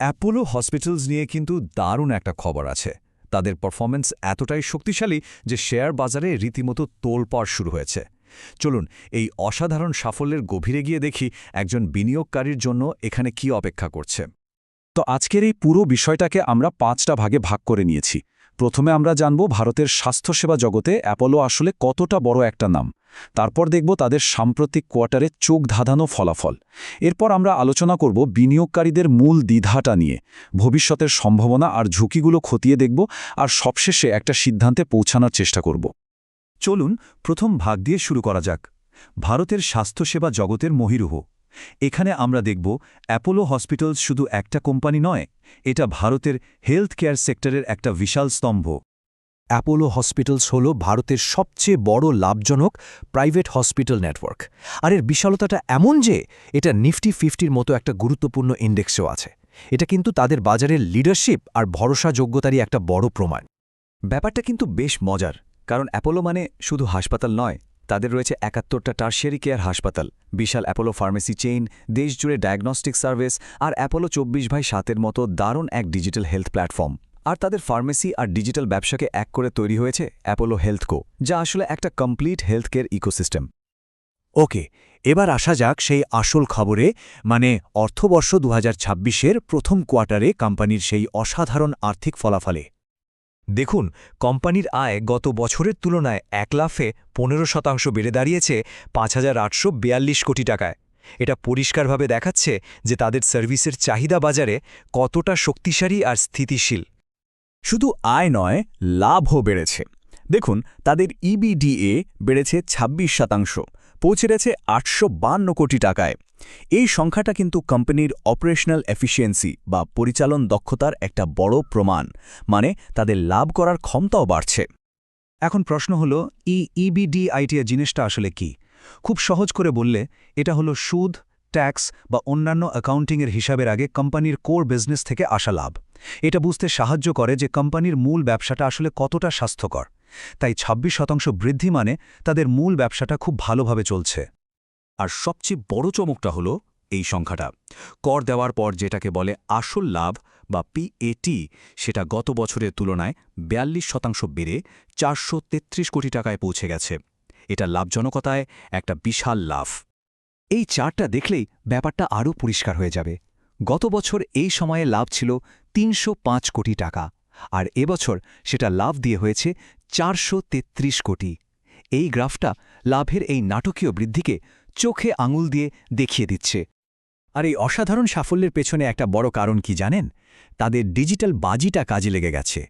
Apollo hospitals নিয়ে কিন্তু দারুণ একটা খবর আছে। তাদের পারফরম্যান্স এতটাই শক্তিশালী যে শেয়ার বাজারে রীতিমতো তোলপাড় শুরু হয়েছে। চলুন, এই অসাধারণ সাফল্যের গভীরে গিয়ে দেখি একজন বিনিয়োগকারীর জন্য এখানে কি অপেক্ষা করছে। তো আজকের এই পুরো বিষয়টাকে আমরা পাঁচটা ভাগে ভাগ করে নিয়েছি। প্রথমে আমরা জানব ভারতের স্বাস্থ্যসেবা জগতে অ্যাপোলো আসলে কতটা বড় একটা নাম। তারপর দেখব তাদের সাম্প্রতিক কোয়ার্টারে চোখ ধাঁধানো ফলাফল। এরপর আমরা আলোচনা করব বিনিয়োগকারীদের মূল দ্বিধাটা নিয়ে। ভবিষ্যতের সম্ভাবনা আর ঝুঁকিগুলো খতিয়ে দেখব আর সবশেষে একটা সিদ্ধান্তে পৌঁছানোর চেষ্টা করব। চলুন প্রথম ভাগ দিয়ে শুরু করা যাক। ভারতের স্বাস্থ্যসেবা জগতের মহিরুহ। এখানে আমরা দেখব অ্যাপোলো হসপিটালস শুধু একটা কোম্পানি নয়, এটা ভারতের হেলথ কেয়ার সেক্টরের একটা বিশাল স্তম্ভ। অ্যাপোলো হসপিটালস হল ভারতের সবচেয়ে বড় লাভজনক প্রাইভেট হসপিটাল নেটওয়ার্ক। আর এর বিশালতাটা এমন যে, এটা নিফটি ফিফটির মতো একটা গুরুত্বপূর্ণ ইন্ডেক্সেও আছে। এটা কিন্তু তাদের বাজারের লিডারশিপ আর ভরসাযোগ্যতারই একটা বড় প্রমাণ। ব্যাপারটা কিন্তু বেশ মজার, কারণ অ্যাপোলো মানে শুধু হাসপাতাল নয়, তাদের রয়েছে একাত্তরটা টার্সিয়ারি কেয়ার হাসপাতাল, বিশাল অ্যাপোলো ফার্মেসি চেইন, দেশজুড়ে ডায়াগনস্টিক সার্ভিস আর অ্যাপোলো চব্বিশ ভাই সাতের মতো দারুণ এক ডিজিটাল হেলথ প্ল্যাটফর্ম। আর তাদের ফার্মেসি আর ডিজিটাল ব্যবসাকে এক করে তৈরি হয়েছে অ্যাপোলো হেলথকো যা আসলে একটা complete health care ecosystem. Okay, এবার আসা যাক সেই আসল খবরে মানে অর্থবর্ষ দু হাজার প্রথম কোয়ার্টারে কোম্পানির সেই অসাধারণ আর্থিক ফলাফলে। দেখুন, কোম্পানির আয় গত বছরের তুলনায় এক লাফে পনেরো শতাংশ বেড়ে দাঁড়িয়েছে পাঁচ হাজার আটশো বিয়াল্লিশ কোটি টাকায়। এটা পরিষ্কারভাবে দেখাচ্ছে যে তাদের সার্ভিসের চাহিদা বাজারে কতটা শক্তিশালী আর স্থিতিশীল। শুধু আয় নয়, লাভও বেড়েছে। দেখুন, তাদের ইবিডিএ বেড়েছে ২৬ শতাংশ, পৌঁছে গেছে আটশো কোটি টাকায়। এই সংখ্যাটা কিন্তু কোম্পানির অপারেশনাল এফিসিয়েন্সি বা পরিচালন দক্ষতার একটা বড় প্রমাণ মানে তাদের লাভ করার ক্ষমতাও বাড়ছে। এখন প্রশ্ন হল ই ইবিডিআইটিএ জিনিসটা আসলে কি? খুব সহজ করে বললে, এটা হলো সুদ ট্যাক্স বা অন্যান্য অ্যাকাউন্টিংয়ের হিসাবের আগে কোম্পানির কোর বিজনেস থেকে আসা লাভ। এটা বুঝতে সাহায্য করে যে কোম্পানির মূল ব্যবসাটা আসলে কতটা স্বাস্থ্যকর। তাই ২৬ শতাংশ বৃদ্ধি মানে তাদের মূল ব্যবসাটা খুব ভালোভাবে চলছে। আর সবচেয়ে বড় চমকটা হলো এই সংখ্যাটা। কর দেওয়ার পর যেটাকে বলে আসল লাভ বা পিএটি সেটা গত বছরের তুলনায় বিয়াল্লিশ শতাংশ বেড়ে চারশো তেত্রিশ কোটি টাকায় পৌঁছে গেছে। এটা লাভজনকতায় একটা বিশাল লাভ। এই চারটা দেখলেই ব্যাপারটা আরও পরিষ্কার হয়ে যাবে। গত বছর এই সময়ে লাভ ছিল তিনশো পাঁচ কোটি টাকা, আর এবছর সেটা লাভ দিয়ে হয়েছে চারশো তেত্রিশ কোটি। এই গ্রাফটা লাভের এই নাটকীয় বৃদ্ধিকে চোখে আঙুল দিয়ে দেখিয়ে দিচ্ছে। আর এই অসাধারণ সাফল্যের পেছনে একটা বড় কারণ কি জানেন? তাদের ডিজিটাল বাজিটা কাজে লেগে গেছে।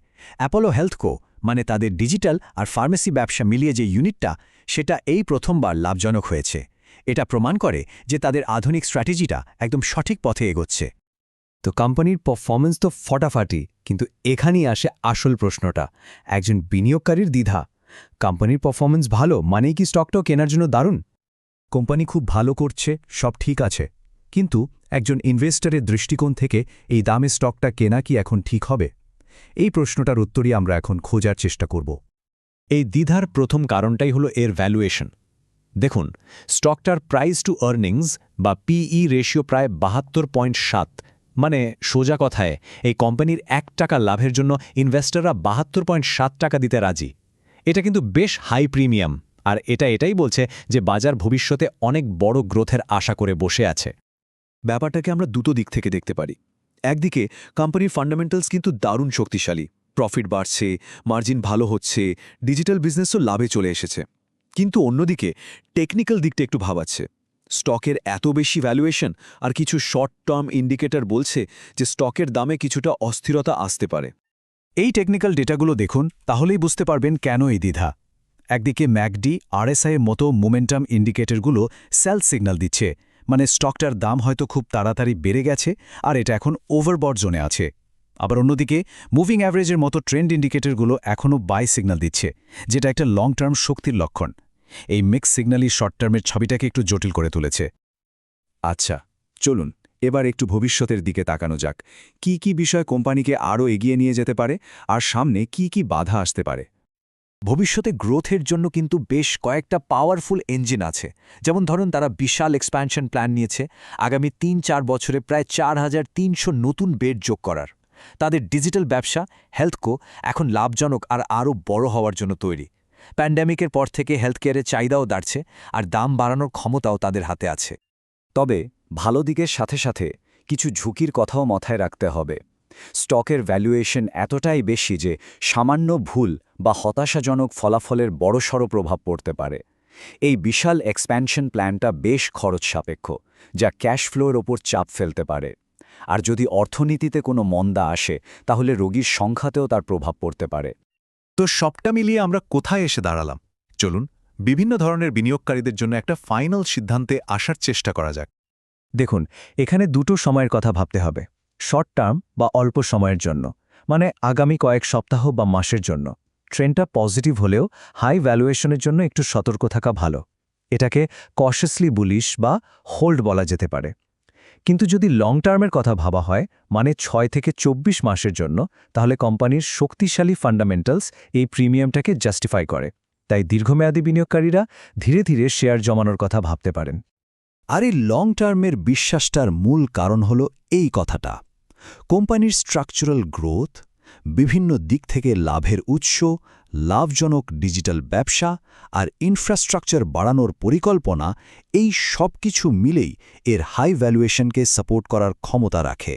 অ্যাপোলো হেলথকো মানে তাদের ডিজিটাল আর ফার্মেসি ব্যবসা মিলিয়ে যে ইউনিটটা, সেটা এই প্রথমবার লাভজনক হয়েছে। এটা প্রমাণ করে যে তাদের আধুনিক স্ট্র্যাটেজিটা একদম সঠিক পথে এগোচ্ছে। তো কোম্পানির পারফরমেন্স তো ফটাফাটি, কিন্তু এখানেই আসে আসল প্রশ্নটা। একজন বিনিয়োগকারীর দ্বিধা। কোম্পানির পারফরমেন্স ভালো মানেই কি স্টকটাও কেনার জন্য দারুণ? কোম্পানি খুব ভালো করছে, সব ঠিক আছে। কিন্তু একজন ইনভেস্টরের দৃষ্টিকোণ থেকে এই দামে স্টকটা কেনা কি এখন ঠিক হবে? এই প্রশ্নটার উত্তরই আমরা এখন খোঁজার চেষ্টা করব। এই দ্বিধার প্রথম কারণটাই হলো এর ভ্যালুয়েশন দেখুন স্টকটার প্রাইস টু আর্নিংস বা পিই রেশিও প্রায় বাহাত্তর পয়েন্ট সাত মানে সোজা কথায়, এই কোম্পানির এক টাকা লাভের জন্য ইনভেস্টররা বাহাত্তর পয়েন্ট সাত টাকা দিতে রাজি। এটা কিন্তু বেশ হাই প্রিমিয়াম আর এটা এটাই বলছে যে বাজার ভবিষ্যতে অনেক বড় গ্রোথের আশা করে বসে আছে। ব্যাপারটাকে আমরা দুটো দিক থেকে দেখতে পারি। একদিকে কোম্পানির ফান্ডামেন্টালস কিন্তু দারুণ শক্তিশালী প্রফিট বাড়ছে মার্জিন ভালো হচ্ছে ডিজিটাল বিজনেসও লাভে চলে এসেছে। কিন্তু অন্যদিকে টেকনিক্যাল দিকটা একটু ভাবাচ্ছে। স্টকের এত বেশি ভ্যালুয়েশন আর কিছু শর্ট টার্ম ইন্ডিকেটর বলছে যে স্টকের দামে কিছুটা অস্থিরতা আসতে পারে। এই টেকনিক্যাল ডেটাগুলো দেখুন, তাহলেই বুঝতে পারবেন কেন এই দ্বিধা। একদিকে ম্যাকডি আরএসআইয়ের মতো মোমেন্টাম ইন্ডিকেটরগুলো সেল সিগন্যাল দিচ্ছে মানে স্টকটার দাম হয়তো খুব তাড়াতাড়ি বেড়ে গেছে আর এটা এখন ওভারবট জোনে আছে। আবার অন্যদিকে মুভিং অ্যাভারেজের মতো ট্রেন্ড ইন্ডিকেটরগুলো এখনও বাই সিগন্যাল দিচ্ছে, যেটা একটা লং টার্ম শক্তির লক্ষণ। এই মিক্স সিগন্যালই শর্ট টার্মের ছবিটাকে একটু জটিল করে তুলেছে। আচ্ছা চলুন, এবার একটু ভবিষ্যতের দিকে তাকানো যাক। কি কি বিষয় কোম্পানিকে আরও এগিয়ে নিয়ে যেতে পারে, আর সামনে কি কি বাধা আসতে পারে? ভবিষ্যতে গ্রোথের জন্য কিন্তু বেশ কয়েকটা পাওয়ারফুল ইঞ্জিন আছে। যেমন ধরুন, তারা বিশাল এক্সপ্যানশন প্ল্যান নিয়েছে। আগামী তিন চার বছরে প্রায় চার হাজার তিনশো নতুন বেড যোগ করার। তাদের ডিজিটাল ব্যবসা হেলথকো এখন লাভজনক আর আরও বড় হওয়ার জন্য তৈরি। প্যান্ডেমিকের পর থেকে হেলথকেয়ারের চাহিদাও দাঁড়ছে আর দাম বাড়ানোর ক্ষমতাও তাদের হাতে আছে। তবে ভালো দিকের সাথে সাথে কিছু ঝুঁকির কথাও মাথায় রাখতে হবে। স্টকের ভ্যালুয়েশন এতটাই বেশি যে সামান্য ভুল বা হতাশাজনক ফলাফলের বড়সড় প্রভাব পড়তে পারে। এই বিশাল এক্সপ্যানশন প্ল্যানটা বেশ খরচ সাপেক্ষ, যা ক্যাশ ফ্লোর ওপর চাপ ফেলতে পারে। আর যদি অর্থনীতিতে কোনো মন্দা আসে, তাহলে রোগীর সংখ্যাতেও তার প্রভাব পড়তে পারে। তো সবটা মিলিয়ে আমরা কোথায় এসে দাঁড়ালাম? চলুন, বিভিন্ন ধরনের বিনিয়োগকারীদের জন্য একটা ফাইনাল সিদ্ধান্তে আসার চেষ্টা করা যাক। দেখুন, এখানে দুটো সময়ের কথা ভাবতে হবে। শর্ট টার্ম বা অল্প সময়ের জন্য মানে আগামী কয়েক সপ্তাহ বা মাসের জন্য। ট্রেনটা পজিটিভ হলেও হাই ভ্যালুয়েশনের জন্য একটু সতর্ক থাকা ভালো। এটাকে কশাসলি বুলিশ বা হোল্ড বলা যেতে পারে। কিন্তু যদি লং টার্মের কথা ভাবা হয় মানে ছয় থেকে চব্বিশ মাসের জন্য, তাহলে কোম্পানির শক্তিশালী ফান্ডামেন্টালস এই প্রিমিয়ামটাকে জাস্টিফাই করে। তাই দীর্ঘমেয়াদী বিনিয়োগকারীরা ধীরে ধীরে শেয়ার জমানোর কথা ভাবতে পারেন। আর এই লং টার্মের বিশ্বাসটার মূল কারণ হল এই কথাটা। কোম্পানির স্ট্রাকচারাল গ্রোথ বিভিন্ন দিক থেকে লাভের উৎস লাভজনক ডিজিটাল ব্যবসা আর ইনফ্রাস্ট্রাকচার বাড়ানোর পরিকল্পনা, এই সব কিছু মিলেই এর হাই ভ্যালুয়েশনকে সাপোর্ট করার ক্ষমতা রাখে।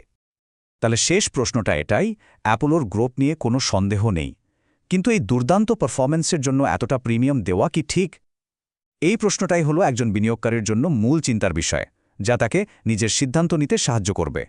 তাহলে শেষ প্রশ্নটা এটাই, অ্যাপোলোর গ্রোপ নিয়ে কোনো সন্দেহ নেই। কিন্তু এই দুর্দান্ত পারফরম্যান্সের জন্য এতটা প্রিমিয়াম দেওয়া কি ঠিক? এই প্রশ্নটাই হলো একজন বিনিয়োগকারীর জন্য মূল চিন্তার বিষয়, যা তাকে নিজের সিদ্ধান্ত নিতে সাহায্য করবে।